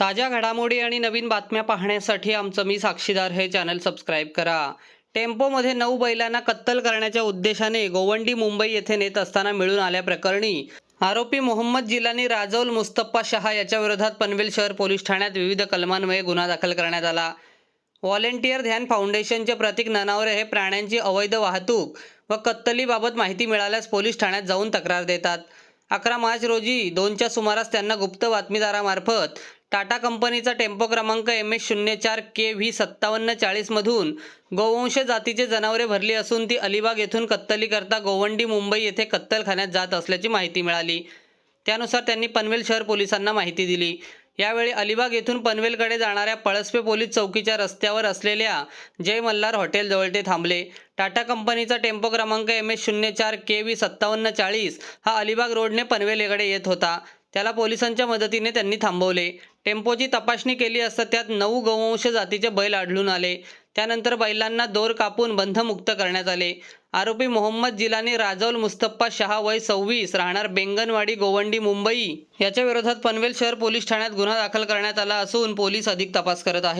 ताज्या घडामोडी आणि नवीन बातम्या पाहण्यासाठी आमचं मी साक्षीदार हे चॅनल सबस्क्राईब करा. टेम्पोमध्ये नऊ बैलांना कत्तल करण्याच्या उद्देशाने गोवंडी मुंबई येथे नेत असताना मिळून आल्याप्रकरणी आरोपी मोहम्मद जिलानी राजौल मुस्तप्पा शहा याच्या विरोधात पनवेल शहर पोलीस ठाण्यात विविध कलमान्वये गुन्हा दाखल करण्यात आला. व्हॉलेंटियर ध्यान फाउंडेशनचे प्रतीक ननावरे हे प्राण्यांची अवैध वाहतूक व कत्तलीबाबत माहिती मिळाल्यास पोलीस ठाण्यात जाऊन तक्रार देतात. अकरा मार्च रोजी दोनच्या सुमारास त्यांना गुप्त बातमीदारामार्फत टाटा कंपनीचा टेम्पो क्रमांक एम एस शून्य चार के व्ही सत्तावन्न चाळीसमधून गोवंश जातीचे जनावरे भरली असून ती अलिबाग येथून कत्तलीकरता गोवंडी मुंबई येथे कत्तलखान्यात जात असल्याची माहिती मिळाली. त्यानुसार त्यांनी पनवेल शहर पोलिसांना माहिती दिली. यावेळी अलिबाग येथून पनवेलकडे जाणाऱ्या पळसपे पोलीस चौकीच्या रस्त्यावर असलेल्या जय मल्हार हॉटेलजवळ ते थांबले. टाटा कंपनीचा टेम्पो क्रमांक एम एस शून्य चार के व्ही सत्तावन्न चाळीस हा अलिबाग रोडने पनवेलकडे येत होता. त्याला पोलिसांच्या मदतीने त्यांनी थांबवले. टेम्पोची तपासणी केली असता त्यात नऊ गोवंश जातीचे बैल आढळून आले. त्यानंतर बैलांना दोर कापून बंधमुक्त करण्यात आले. आरोपी मोहम्मद जिलानी राजौल मुस्तप्पा शहा वय सव्वीस राहणार बेंगनवाडी गोवंडी मुंबई. याच्या विरोधात पनवेल शहर पोलीस ठाण्यात गुन्हा दाखल करण्यात आला असून पोलीस अधिक तपास करत आहेत.